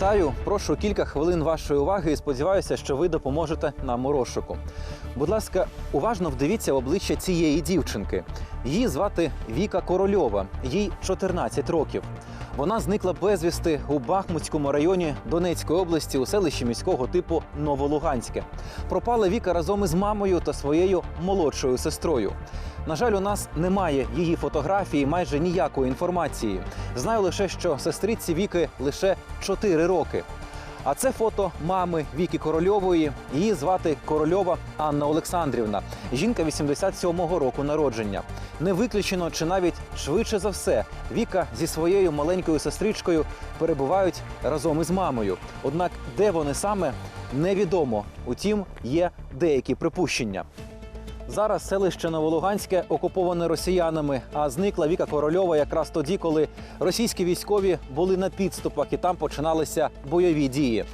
Вітаю, прошу кілька хвилин вашої уваги і сподіваюся, що ви допоможете нам у розшуку. Будь ласка, уважно вдивіться в обличчя цієї дівчинки. Її звати Віка Корольова, їй 14 років. Вона зникла безвісти у Бахмутському районі Донецької області у селищі міського типу Новолуганське. Пропала Віка разом із мамою та своєю молодшою сестрою. На жаль, у нас немає її фотографії, майже ніякої інформації. Знаю лише, що сестриці Віки лише 4 роки. А це фото мами Віки Корольової. Її звати Корольова Анна Олександрівна. Жінка 87-го року народження. Не виключено, чи навіть швидше за все, Віка зі своєю маленькою сестричкою перебувають разом із мамою. Однак, де вони саме невідомо. Утім, є деякі припущення. Зараз селище Новолуганське окуповане росіянами, а зникла Віка Корольова якраз тоді, коли російські військові були на підступах і там починалися бойові дії.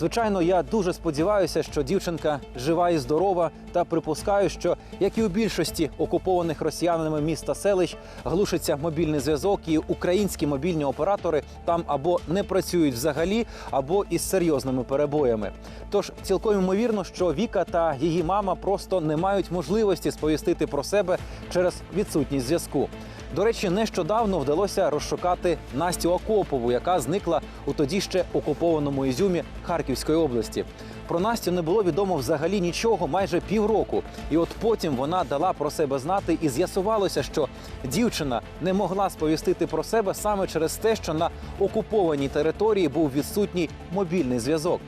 Звичайно, я дуже сподіваюся, що дівчинка жива і здорова, та припускаю, що як і у більшості окупованих росіянами міст та селищ глушиться мобільний зв'язок, і українські мобільні оператори там або не працюють взагалі, або із серйозними перебоями. Тож цілком ймовірно, що Віка та її мама просто не мають можливості сповістити про себе через відсутність зв'язку. До речі, нещодавно вдалося розшукати Настю Акопову, яка зникла у тоді ще окупованому Ізюмі Харківської області. Про Настю не було відомо взагалі нічого майже півроку. І от потім вона дала про себе знати, і з'ясувалося, що дівчина не могла сповістити про себе саме через те, що на окупованій території був відсутній мобільний зв'язок.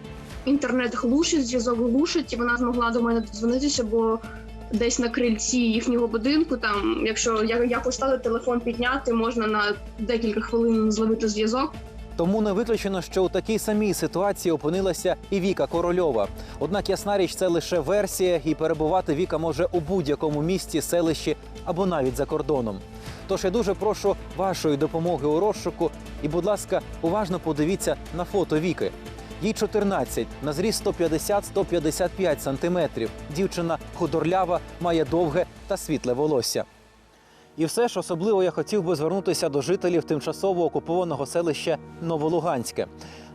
інтернет глушить, зв'язок глушить, і вона змогла до мене додзвонитися, бо десь на крильці їхнього будинку, там, якщо якось стати телефон підняти, можна на декілька хвилин зловити зв'язок. Тому не виключено, що у такій самій ситуації опинилася і Віка Корольова. Однак ясна річ, це лише версія, і перебувати Віка може у будь-якому місті, селищі або навіть за кордоном. Тож я дуже прошу вашої допомоги у розшуку і, будь ласка, уважно подивіться на фото Віки. Їй 14, на зріст 150-155 сантиметрів. Дівчина худорлява, має довге та світле волосся. І все ж особливо я хотів би звернутися до жителів тимчасово окупованого селища Новолуганське.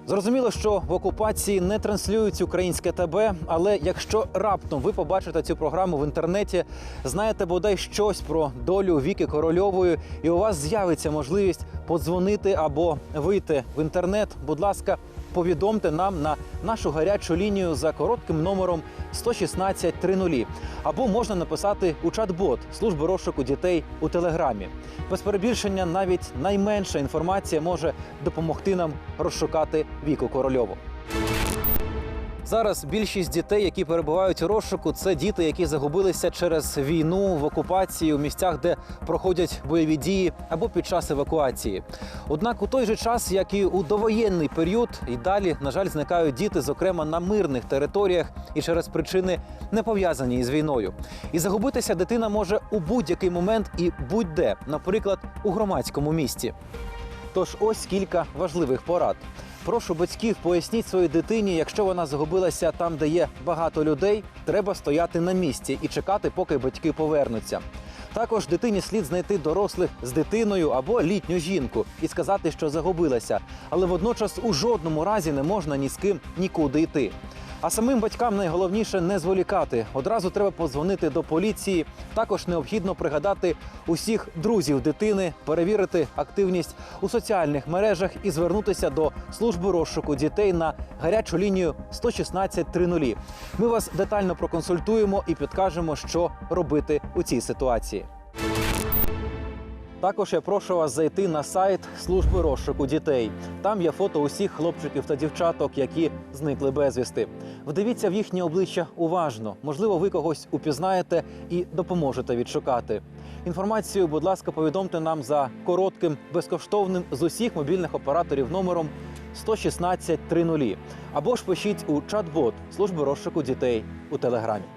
Зрозуміло, що в окупації не транслюють українське ТБ, але якщо раптом ви побачите цю програму в інтернеті, знаєте бодай щось про долю Віки Корольової, і у вас з'явиться можливість подзвонити або вийти в інтернет. Будь ласка, повідомте нам на нашу гарячу лінію за коротким номером 116 30. Або можна написати у чат-бот служби розшуку дітей у телеграмі. Без перебільшення, навіть найменша інформація може допомогти нам розшукати віку корольову. Зараз більшість дітей, які перебувають у розшуку, це діти, які загубилися через війну в окупації у місцях, де проходять бойові дії або під час евакуації. Однак у той же час, як і у довоєнний період, і далі, на жаль, зникають діти, зокрема на мирних територіях і через причини не пов'язані із війною. І загубитися дитина може у будь-який момент і будь-де, наприклад, у громадському місті. Тож ось кілька важливих порад. Прошу батьків, поясніть своїй дитині, якщо вона загубилася там, де є багато людей, треба стояти на місці і чекати, поки батьки повернуться. Також дитині слід знайти дорослих з дитиною або літню жінку і сказати, що загубилася, але водночас у жодному разі не можна ні з ким нікуди йти. А самим батькам найголовніше не зволікати. Одразу треба подзвонити до поліції. Також необхідно пригадати усіх друзів дитини, перевірити активність у соціальних мережах і звернутися до служби розшуку дітей на гарячу лінію 116 30. Ми вас детально проконсультуємо і підкажемо, що робити у цій ситуації. Також я прошу вас зайти на сайт служби розшуку дітей. Там є фото усіх хлопчиків та дівчаток, які зникли безвісти. Вдивіться в їхні обличчя уважно. Можливо, ви когось упізнаєте і допоможете відшукати. Інформацію, будь ласка, повідомте нам за коротким, безкоштовним з усіх мобільних операторів номером 116 30. або ж пишіть у чат-бот служби розшуку дітей у телеграмі.